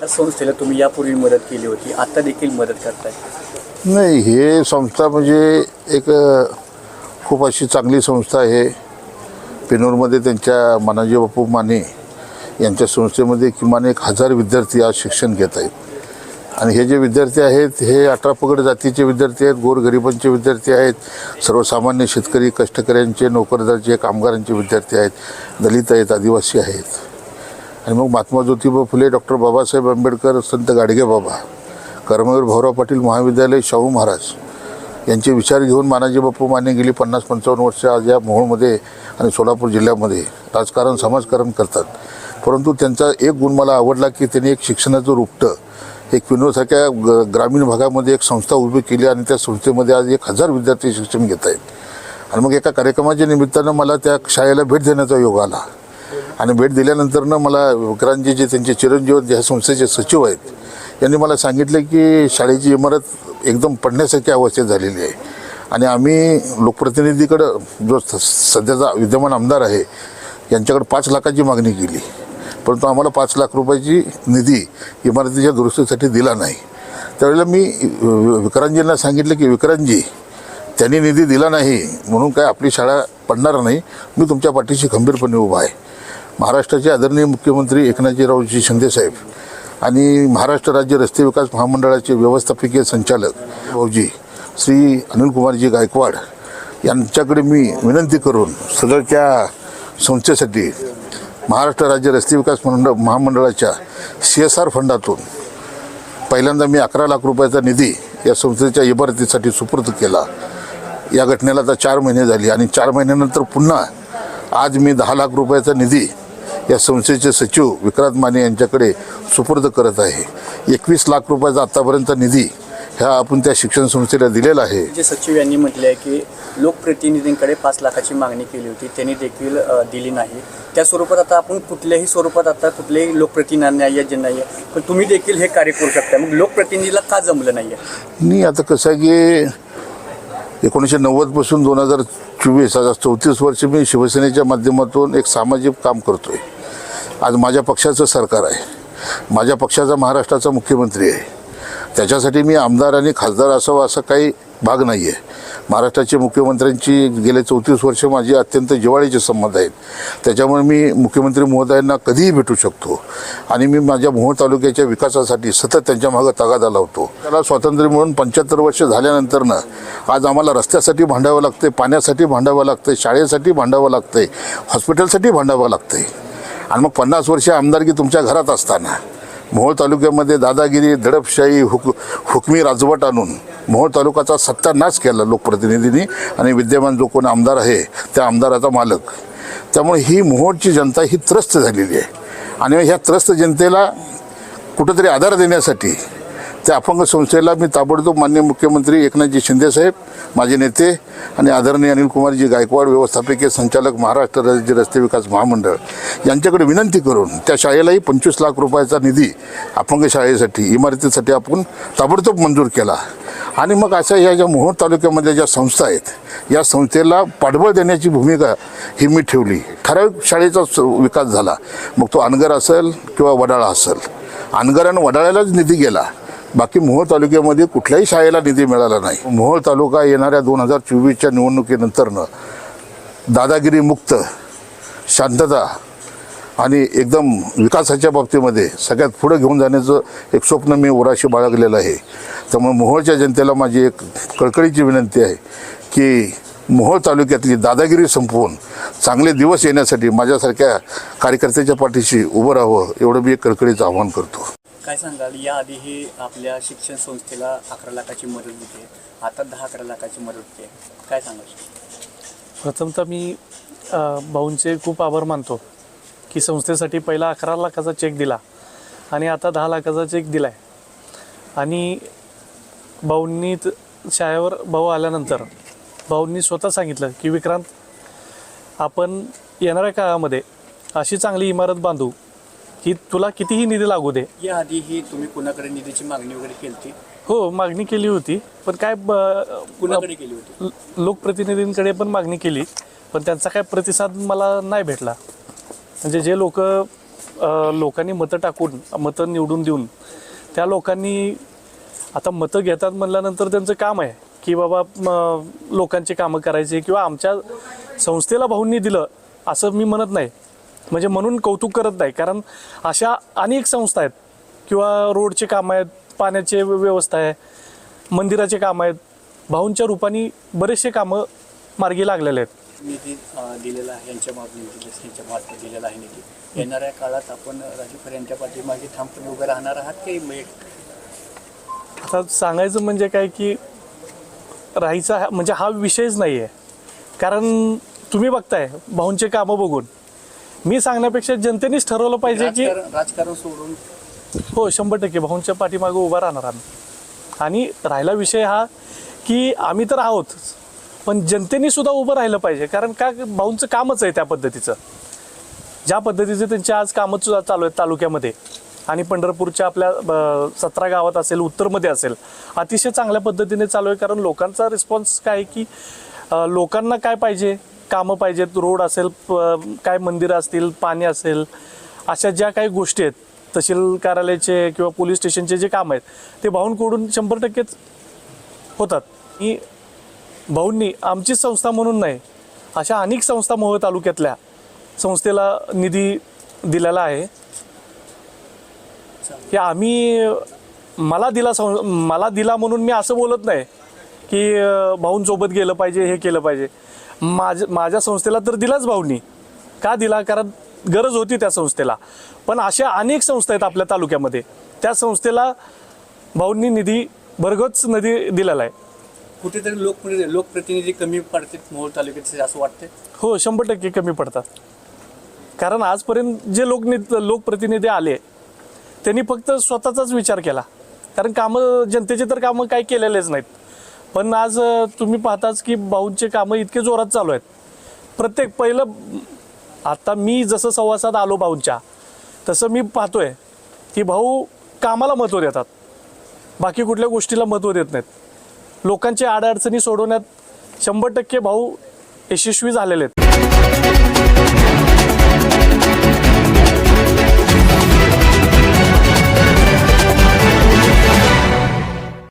या संस्थेला तुम्ही यापूर्वी मदत केली होती आता देखील मदत करताय? नाही हे संस्था म्हणजे एक खूप अशी चांगली संस्था आहे. पेनूरमध्ये त्यांच्या मानाजी बापू माने यांच्या संस्थेमध्ये किमान एक हजार विद्यार्थी आज शिक्षण घेत आहेत. आणि हे जे विद्यार्थी आहेत हे अठरा पगड जातीचे विद्यार्थी आहेत गोरगरिबांचे विद्यार्थी आहेत सर्वसामान्य शेतकरी कष्टकऱ्यांचे नोकरदारचे कामगारांचे विद्यार्थी आहेत दलित आहेत आदिवासी आहेत. आणि मग महात्मा ज्योतिबा फुले डॉक्टर बाबासाहेब आंबेडकर संत गाडगे बाबा कर्मवीर भाऊराव पाटील महाविद्यालय शाहू महाराज यांचे विचार घेऊन मानाजी बापू माने गेली पन्नास पंचावन्न वर्ष आज या मोहोळमध्ये आणि सोलापूर जिल्ह्यामध्ये. राजकारण समाजकारण करतात. परंतु त्यांचा एक गुण मला आवडला की त्यांनी एक शिक्षणाचं रुपटं एक विनोदसारख्या ग ग्रामीण भागामध्ये एक संस्था उभी केली आणि त्या संस्थेमध्ये आज एक हजार विद्यार्थी शिक्षण घेत आहेत. आणि मग एका कार्यक्रमाच्या निमित्तानं मला त्या शाळेला भेट देण्याचा योग आला. आणि भेट दिल्यानंतरनं मला विक्रांतजी जे त्यांचे चिरंजीव ज्या संस्थेचे सचिव आहेत यांनी मला सांगितलं की शाळेची इमारत एकदम पडण्यासारखी अवस्थेत झालेली आहे. आणि आम्ही लोकप्रतिनिधीकडं जो स- सध्याचा विद्यमान आमदार आहे यांच्याकडे पाच लाखाची मागणी केली. परंतु आम्हाला पाच लाख रुपयाची निधी इमारतीच्या दुरुस्तीसाठी दिला नाही. त्यावेळेला मी विक्रांतजींना सांगितलं की विक्रांतजी त्यांनी निधी दिला नाही म्हणून काय आपली शाळा पडणार नाही? मी तुमच्या पाठीशी खंबीरपणे उभा आहे. महाराष्ट्राचे आदरणीय मुख्यमंत्री एकनाथजीरावजी शिंदेसाहेब आणि महाराष्ट्र राज्य रस्ते विकास महामंडळाचे व्यवस्थापकीय संचालक भाऊजी श्री अनिल कुमारजी गायकवाड यांच्याकडे मी विनंती करून सदरच्या संस्थेसाठी महाराष्ट्र राज्य रस्ते विकास मंडळ महामंडळाच्या सी एस आर फंडातून पहिल्यांदा मी अकरा लाख रुपयाचा निधी या संस्थेच्या इमारतीसाठी सुपूर्द केला. या घटनेला आता चार महिने झाली आणि चार महिन्यानंतर पुन्हा आज मी दहा लाख रुपयाचा निधी या संस्थेचे सचिव विक्रांत माने यांच्याकडे सुपूर्द करत आहे. एकवीस लाख रुपयाचा आत्तापर्यंत निधी ह्या आपण त्या शिक्षण संस्थेला दिलेला आहे. जे सचिव यांनी म्हटले आहे की लोकप्रतिनिधींकडे पाच लाखाची मागणी केली होती त्यांनी देखील दिली नाही. त्या स्वरूपात आता आपण कुठल्याही स्वरूपात आता कुठलेही लोकप्रतिनिधी नाही जे नाही आहे पण तुम्ही देखील हे कार्य करू शकता. मग लोकप्रतिनिधीला का जमलं नाही आहे? मी आता कसं आहे की एकोणीसशे नव्वदपासून दोन हजार चोवीस आज चौतीस वर्ष मी शिवसेनेच्या माध्यमातून एक सामाजिक काम करतो आहे आज माझ्या पक्षाचं सरकार आहे. माझ्या पक्षाचा महाराष्ट्राचा मुख्यमंत्री आहे. त्याच्यासाठी मी आमदार आणि खासदार असावं असा काही भाग नाही आहे महाराष्ट्राचे मुख्यमंत्र्यांची गेले चौतीस वर्ष माझी अत्यंत जिव्हाळीचे संबंध आहेत. त्याच्यामुळे मी मुख्यमंत्री महोदयांना कधीही भेटू शकतो. आणि मी माझ्या मोहोळ तालुक्याच्या विकासासाठी सतत त्यांच्या मागं तगादा लावतो. त्याला स्वातंत्र्य मिळून पंच्याहत्तर वर्ष झाल्यानंतरनं आज आम्हाला रस्त्यासाठी भांडावं लागतं पाण्यासाठी भांडावं लागतं शाळेसाठी भांडावं लागतं हॉस्पिटलसाठी भांडावं लागतं आणि मग पन्नास वर्ष आमदारकी तुमच्या घरात असताना मोहोळ तालुक्यामध्ये दादागिरी दडपशाही हुक हुकमी राजवट आणून मोहोळ तालुक्याचा सत्यानाश केला लोकप्रतिनिधींनी आणि विद्यमान जो कोण आमदार आहे त्या आमदाराचा मालक. त्यामुळे ही मोहोळची जनता ही त्रस्त झालेली आहे. आणि ह्या त्रस्त जनतेला कुठंतरी आधार देण्यासाठी त्या अपंग संस्थेला मी ताबडतोब मान्य मुख्यमंत्री एकनाथजी शिंदेसाहेब माझे नेते आणि आदरणीय अनिल कुमारजी गायकवाड व्यवस्थापकीय संचालक महाराष्ट्र राज्य रस्ते विकास महामंडळ यांच्याकडे विनंती करून त्या शाळेलाही पंचवीस लाख रुपयाचा निधी अपंग शाळेसाठी इमारतीसाठी आपण ताबडतोब मंजूर केला. आणि मग अशा ह्या ज्या मोहोळ तालुक्यामध्ये ज्या संस्था आहेत या संस्थेला पाठबळ देण्याची भूमिका ही मी ठेवली. ठराविक शाळेचा स- विकास झाला. मग तो अनगर असेल किंवा वडाळा असेल. अनगर आणि वडाळ्यालाच निधी गेला. बाकी मोहोळ तालुक्यामध्ये कुठल्याही शाळेला निधी मिळाला नाही. मोहोळ तालुका येणाऱ्या दोन हजार चोवीसच्या निवडणुकीनंतरनं दादागिरी मुक्त शांतता आणि एकदम विकासाच्या बाबतीमध्ये सगळ्यात पुढे घेऊन जाण्याचं एक स्वप्न मी उराशी बाळगलेलं आहे. त्यामुळे मोहोळच्या जनतेला माझी एक कळकळीची विनंती आहे की मोहोळ तालुक्यातली दादागिरी संपवून चांगले दिवस येण्यासाठी माझ्यासारख्या कार्यकर्त्याच्या पाठीशी उभं राहावं एवढं मी एक कळकळीचं आवाहन करतो. काय सांगाल? याआधीही आपल्या शिक्षण संस्थेला अकरा लाखाची मदत होते. आता दहा अकरा लाखाची मदत होते. काय सांगाल? प्रथमतः मी अ, भाऊंचे खूप आभार मानतो की संस्थेसाठी पहिला अकरा लाखाचा चेक दिला आणि आता दहा लाखाचा चेक दिला आहे आणि भाऊंनी त- शाळेवर भाऊ आल्यानंतर भाऊंनी स्वतः सांगितलं की विक्रांत आपण येणाऱ्या काळामध्ये अशी चांगली इमारत बांधू की तुला कितीही निधी लागू दे. याआधीही तुम्ही कुणाकडे निधीची मागणी वगैरे केली होती हो मागणी केली होती. पण काय ब- कुणाकडे केली होती? ल- लोकप्रतिनिधींकडे पण मागणी केली. पण त्यांचा काय प्रतिसाद मला नाही भेटला. म्हणजे जे लोक लोकांनी मतं टाकून मतं निवडून देऊन त्या लोकांनी आता मतं घेतात म्हणल्यानंतर त्यांचं काम आहे की बाबा म, लोकांची कामं करायची किंवा आमच्या संस्थेला भाऊंनी दिलं असं मी म्हणत नाही. म्हणजे म्हणून कौतुक करत नाही. कारण अशा अनेक संस्था आहेत. किंवा रोडचे कामं आहेत पाण्याचे व्यवस्था आहे मंदिराचे कामं आहेत. भाऊंच्या रूपाने बरेचसे कामं मार्गी लागलेले आहेत. निधी अं, दिलेला आहे. यांच्या मार्फत निधी यांच्या मार्फत दिलेला आहे निधी. येणाऱ्या काळात आपण राजू खरे यांच्या पाठीमागे ठामपणे उभे राहणार आहात की आता सांगायचं म्हणजे काय की राहायचा म्हणजे हा विषयच नाही आहे कारण तुम्ही बघताय भाऊंचे कामं बघून. मी सांगण्यापेक्षा जनतेनेच ठरवलं पाहिजे की राजकारण राजकारण सोडून हो शंभर टक्के. भाऊंच्या पाठीमागे उभा राहणार आम्ही. आणि राहिला विषय हा की आम्ही तर आहोत पण जनतेने सुद्धा उभं राहिलं पाहिजे. कारण का भाऊंचं कामच आहे त्या पद्धतीचं. ज्या पद्धतीचे त्यांचे आज कामं चु- चालू आहेत तालुक्यामध्ये. आणि पंढरपूरच्या आपल्या सतरा गावात असेल उत्तरमध्ये असेल अतिशय चांगल्या पद्धतीने चालू आहे. कारण लोकांचा रिस्पॉन्स काय की लोकांना काय पाहिजे? कामं पाहिजेत रोड असेल प- काय मंदिरं असतील पाणी असेल अशा ज्या काही गोष्टी आहेत तहसील कार्यालयाचे किंवा पोलीस स्टेशनचे जे काम आहेत ते भाऊंकडून शंभर टक्केच होतात. ही भाऊंनी आमची संस्था म्हणून नाही अशा अनेक संस्था मोहोळ तालुक्यातल्या संस्थेला निधी दिलेला आहे. की आम्ही मला दिला सं मला दिला म्हणून मी असं बोलत नाही की अं, भाऊंसोबत गेलं पाहिजे हे केलं पाहिजे. माझ माझ्या संस्थेला तर दिलाच भाऊंनी. का दिला? कारण गरज होती त्या संस्थेला. पण अशा अनेक संस्था आहेत आपल्या तालुक्यामध्ये. त्या संस्थेला भाऊंनी निधी भरगच निधी दिलेला आहे. कुठेतरी लोक लोकप्रतिनिधी कमी पडतात मोहोळ तालुक्याचे असं वाटतं हो शंभर टक्के कमी पडतात. कारण आजपर्यंत जे लोक लोकप्रतिनिधी आले त्यांनी फक्त स्वतःचाच विचार केला. कारण कामं जनतेचे तर कामं काही केलेलेच नाहीत. पण आज तुम्ही पाहताच की भाऊंचे कामं इतके जोरात चालू आहेत. प्रत्येक पहिलं आता मी जसं संवासात आलो भाऊंच्या तसं मी पाहतोय की भाऊ कामाला महत्त्व देतात. बाकी कुठल्या गोष्टीला महत्त्व देत नाहीत. लोकांच्या अडचणी सोडवण्यात शंभर टक्के भाऊ यशस्वी झालेले आहेत.